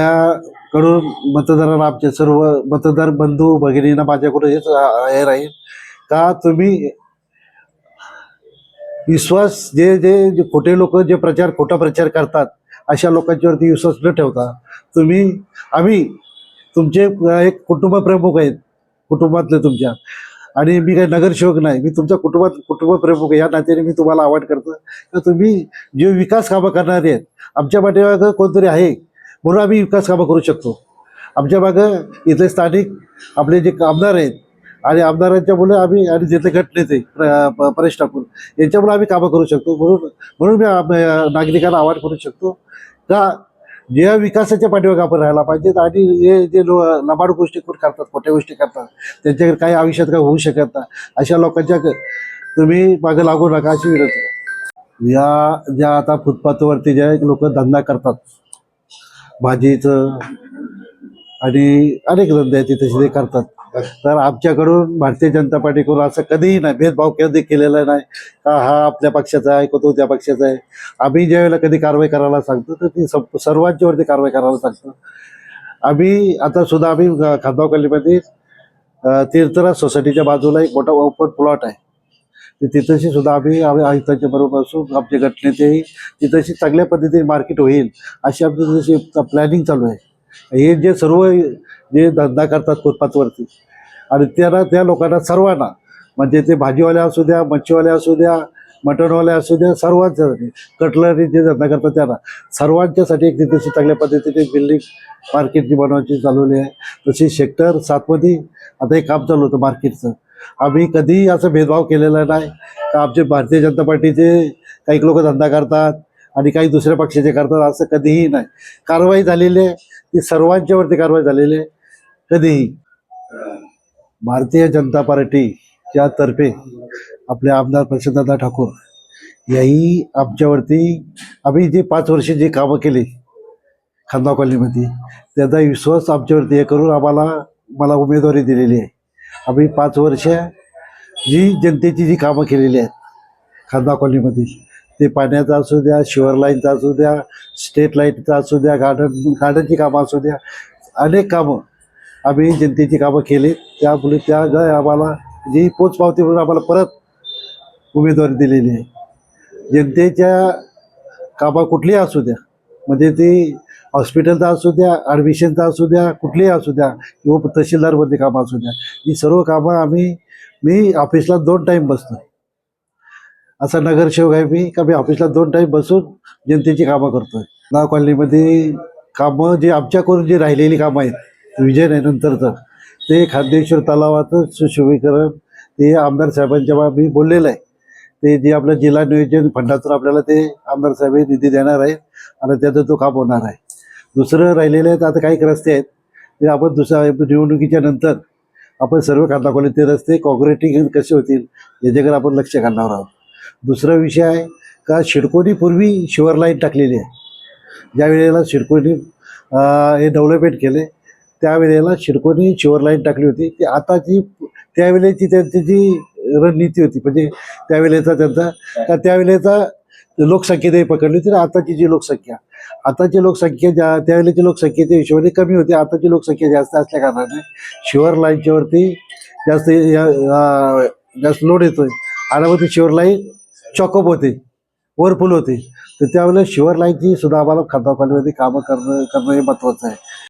त्याकडून मतदारांना आमचे सर्व मतदार बंधू भगिनींना माझ्याकडून हेच हे राहील. का तुम्ही विश्वास जे जे खोटे लोक जे प्रचार खोटा प्रचार करतात अशा लोकांच्यावरती विश्वास न ठेवता तुम्ही आम्ही तुमचे एक कुटुंब प्रमुख आहेत कुटुंबातले तुमच्या. आणि मी काही नगरसेवक नाही मी तुमच्या कुटुंबात कुटुंब प्रमुख या नात्याने मी तुम्हाला आवाहन करतो. तर तुम्ही जे विकास कामं करणारे आहेत आमच्या पाठीमागं कोणतरी आहे? म्हणून आम्ही विकास कामं करू शकतो. आमच्या मागं इथले स्थानिक आपले जे आमदार आहेत आणि आमदारांच्या मुलं आम्ही आणि जिथले गटनेते प्र- परेश ठाकूर यांच्यामुळे आम्ही कामं करू शकतो. म्हणून म्हणून मी नागरिकांना आवाहन करू शकतो का ज्या विकासाच्या पाठीवर आपण राहायला पाहिजे आणि हे जे लो लबाड गोष्टी करून करतात खोट्या गोष्टी करतात त्यांच्याकडे काही आयुष्यात काय होऊ शकत नाही. अशा लोकांच्या तुम्ही मागं लागू नका अशी विनंती. या ज्या आता फुटपाथवरती ज्या लोक धंदा करतात भाजीचं आणि अनेक धंदे आहेत तिथे ते करतात. तर आमच्याकडून भारतीय जनता पार्टीकडून असं कधीही नाही भेदभाव कधी केलेला नाही का हा आपल्या पक्षाचा आहे कोतो तो त्या पक्षाचा आहे. आम्ही ज्या वेळेला कधी कारवाई करायला सांगतो तर ती सर्वांच्यावरती कारवाई करायला सांगतो. आम्ही आता सुद्धा आम्ही अ, खामगाव गल्लीमध्ये तीर्थराज सोसायटीच्या बाजूला एक मोठा ओपन प्लॉट आहे. तिथंशी सुद्धा आम्ही आम्ही आयुक्तांच्या बरोबर असून आमचे गटनेतेही तिथंशी चांगल्या पद्धतीने मार्केट होईल अशी आमची जशी प्लॅनिंग चालू आहे. हे जे सर्व जे धंदा करतात फुटपाथवरती आणि त्याला त्या लोकांना सर्वांना म्हणजे ते भाजीवाले असू द्या मच्छीवाले असू द्या मटणवाले असू द्या सर्वांच्यासाठी कटलरी जे धंदा करतात त्यांना सर्वांच्यासाठी एक तिथेशी चांगल्या पद्धतीने बिल्डिंग मार्केट जी बनवायची चालवली आहे. तशी सेक्टर सातमध्ये आता हे काम चालू होतं मार्केटचं आम्ही कधीही असं भेदभाव केलेला नाही. का आमचे भारतीय जनता पार्टीचे काही लोक धंदा करतात आणि काही दुसऱ्या पक्षाचे करतात असं कधीही नाही. कारवाई झालेली आहे. ती सर्वांच्यावरती कारवाई झालेली आहे. कधीही. भारतीय जनता पार्टीच्या तर्फे आपले आमदार प्रशांतदा ठाकूर याही आमच्यावरती आम्ही जे पाच वर्ष जे कामं केली खांदा कॉलनीमध्ये त्याचा विश्वास आमच्यावरती हे करून आम्हाला मला उमेदवारी दिलेली आहे. आम्ही पाच वर्ष जी जनतेची जी कामं केलेली आहेत खांदा कॉलनीमध्ये ते पाण्याचं असू द्या शिवर लाईनचा असू द्या स्टेट लाईटचा असू द्या गार्डन गार्डनची कामं असू द्या अनेक कामं आम्ही जनतेची कामं केली. त्यामुळे त्या आम्हाला जी पोचपावती म्हणून आम्हाला परत उमेदवारी दिलेली आहे. जनतेच्या कामं कुठलीही असू द्या म्हणजे ते हॉस्पिटलचा असू द्या ॲडमिशनचा असू द्या कुठलीही असू द्या किंवा तहसीलदारमध्ये कामं असू द्या ही सर्व कामं आम्ही मी ऑफिसला दोन टाईम बसतो असा नगरसेवक आहे मी का मी ऑफिसला दोन टाईम बसून जनतेची कामं करतोय. नाव कॉलनीमध्ये कामं जी आमच्याकडून जी राहिलेली कामं आहेत विजय नंतरचं ते खाद्येश्वर तलावाचं सुशोभीकरण ते आमदार साहेबांच्या मी बोललेलं आहे. ते जे आपलं जिल्हा नियोजन फंडातून आपल्याला ते आमदार साहेब निधी देणार आहेत आणि त्याचं तो काम होणार आहे. दुसरं राहिलेलं आहे तर आता काही रस्ते आहेत. ते आपण दुसऱ्या निवडणुकीच्या नंतर आपण सर्व कांदा ते रस्ते कॉन्क्रिटिंग कसे होतील याच्याकडे आपण लक्ष घालणार आहोत. दुसरा विषय आहे का शिडकोनी पूर्वी शिवर लाईन टाकलेली आहे. ज्या वेळेला शिडकोनी हे डेव्हलपमेंट केले त्यावेळेला शिडकोनी शिवर लाईन टाकली होती. ती आताची त्यावेळेची त्यांची जी रणनीती होती म्हणजे त्यावेळेचा त्यांचा का त्यावेळेचा लोकसंख्येने पकडली होती आताची जी लोकसंख्या आताची लोकसंख्या ज्या त्यावेळेची लोकसंख्येच्या हिशोबाने कमी होती आताची लोकसंख्या जास्त असल्या कारणाने शिवर लाईनच्यावरती जास्त या- जास्त लोड येतोय. आणि शिवर लाईन चॉकअप होते ओव्हरफुल होते. तर त्यावेळेला शिवर लाईनची सुद्धा आम्हाला खांदा कामं करणं करणं हे महत्त्वाचं आहे.